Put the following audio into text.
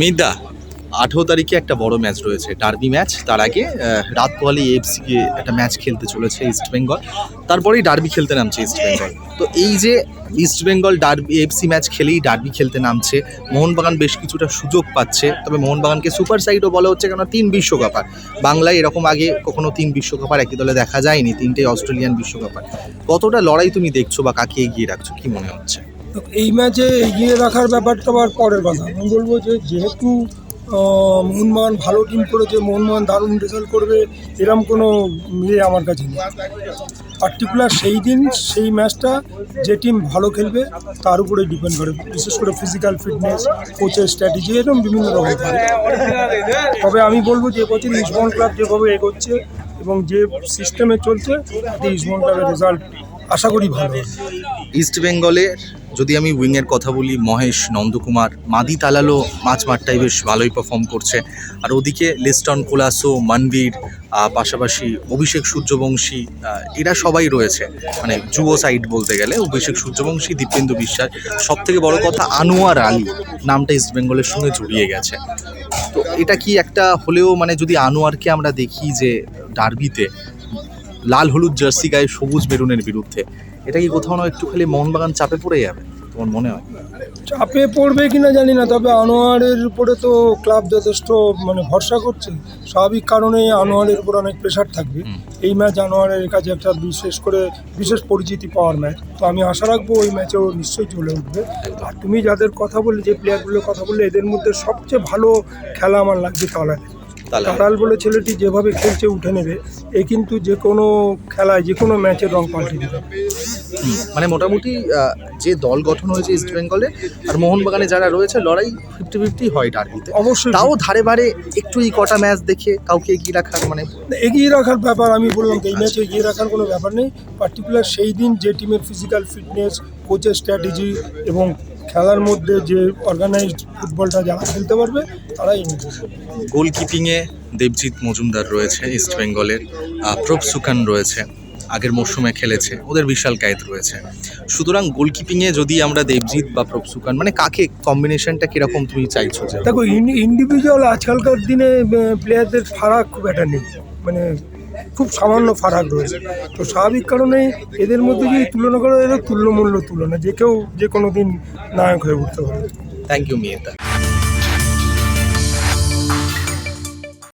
মিদা, আঠেরো তারিখে একটা বড় ম্যাচ রয়েছে, ডার্বি ম্যাচ। তার আগে রাত পোহালি এফসি কে একটা ম্যাচ খেলতে চলেছে ইস্ট বেঙ্গল তারপরেই ডার্বি খেলতে নামছে ইস্ট বেঙ্গল তো এই যে East Bengal derby FC match খেলেই ডার্বি খেলতে নামছে, মোহনবাগান বেশ কিছুটা সুযোগ পাচ্ছে। তবে মোহনবাগানকে সুপার সাইডও বলা হচ্ছে কেন তিন বিশ্বকাপার বাংলায় এরকম আগে কখনো তিন বিশ্বকাপার একই দলে দেখা যায়নি তিনটে অস্ট্রেলিয়ান বিশ্বকাপার কতটা লড়াই তুমি দেখছ বা কাকে এগিয়ে রাখছো, কি মনে হচ্ছে? এই ম্যাচে এগিয়ে রাখার ব্যাপারটা আবার পরের কথা। আমি বলব যে যেহেতু আহ, মোহনবাগান ভালো টিম করেছে মোহনবাগান দারুণ রেজাল্ট করবে এরম কোনো ইয়ে আমার কাছে নেই। পার্টিকুলার সেই দিন সেই ম্যাচটা যে টিম ভালো খেলবে তার উপরে ডিপেন্ড করে। বিশেষ করে ফিজিক্যাল ফিটনেস কোচের স্ট্র্যাটেজি এরকম বিভিন্ন রকম তবে আমি বলব যে এবছর ইস্টবঙ্গ ক্লাব যেভাবে এগোচ্ছে এবং যে সিস্টেমে চলছে তাতে ইস্টবঙ্গ ক্লাবের রেজাল্ট আশা করি ভালো ইস্ট বেঙ্গলের যদি আমি উইংয়ের কথা বলি, মহেশ, নন্দকুমার, মাদি তালালো মাছ মাঠটাই বেশ ভালোই পারফর্ম করছে। আর ওদিকে লিস্টন কোলাসো, মানবীর পাশাপাশি অভিষেক সূর্যবংশী এরা সবাই রয়েছে। মানে যুব সাইড বলতে গেলে অভিষেক সূর্যবংশী, দীপেন্দু বিশ্বাস সব থেকে বড় কথা আনোয়ার আলী। নামটা ইস্ট বেঙ্গলের সঙ্গে জড়িয়ে গেছে। তো এটা কি একটা হলেও মানে যদি আনোয়ারকে আমরা দেখি যে ডার্বিতে লাল হলুদ জার্সি গায়ে সবুজ বেরুনের বিরুদ্ধে এটা কি কোথাও না একটু খালি মোহনবাগান চাপে পড়ে যাবে তোমার মনে হয়? চাপে পড়বে কিনা জানি না তবে আনোয়ারের উপরে তো ক্লাব যথেষ্ট মানে ভরসা করছে। স্বাভাবিক কারণে আনোয়ারের উপর অনেক প্রেশার থাকবে। এই ম্যাচ আনোয়ারের কাছে একটা বিশেষ করে বিশেষ পরিচিতি পাওয়ার ম্যাচ তো আমি আশা রাখব ওই ম্যাচেও নিশ্চয়ই চলে উঠবে। আর তুমি যাদের কথা বললে যে প্লেয়ারগুলোর কথা বললে এদের মধ্যে সবচেয়ে ভালো খেলা আমার লাগছে তাহলে তারাল বলে ছেলেটি যেভাবে খেলছে উঠে নেবে এ কিন্তু যে কোনো খেলায় যে কোনো ম্যাচের রং পাল্টে দেবে। মানে মোটামুটি যে দল গঠন হয়েছে ইস্ট বেঙ্গলে আর মোহনবাগানে যারা রয়েছে লড়াই ফিফটি ফিফটি হয় ডার্বিতে অবশ্যই। তাও ধারে বারে একটু এই কটা ম্যাচ দেখে কাউকে এগিয়ে রাখার মানে এগিয়ে রাখার ব্যাপার আমি বললাম এই ম্যাচে এগিয়ে রাখার কোনো ব্যাপার নেই। পার্টিকুলার সেই দিন যে টিমের ফিজিক্যাল ফিটনেস কোচের স্ট্র্যাটেজি এবং খেলার মধ্যে যে অর্গানাইজড ফুটবলটা যারা খেলতে পারবে তারাই গোলকিপিংয়ে দেবজিৎ মজুমদার রয়েছে ইস্ট বেঙ্গলের প্রভ সুকান রয়েছে। আগের মরশুমে খেলেছে। ওদের বিশাল কায়েত রয়েছে। সুতরাং গোলকিপিংয়ে যদি আমরা দেবজিৎ বা প্রভ সুকান মানে কাকে কম্বিনেশনটা কীরকম তুমি চাইছো যে? দেখো ইন্ডিভিজুয়াল আজকালকার দিনে প্লেয়ারদের ফারাক খুব একটা নেই। মানে খুব সামান্য ফারাক রয়েছে। তো স্বাভাবিক কারণে এদের মধ্যে যদি তুলনা করা এদের তুল্যমূল্য তুলনা যে কেউ যে কোনো দিন নায়ক হয়ে উঠতে পারে। Thank you মিয়েতা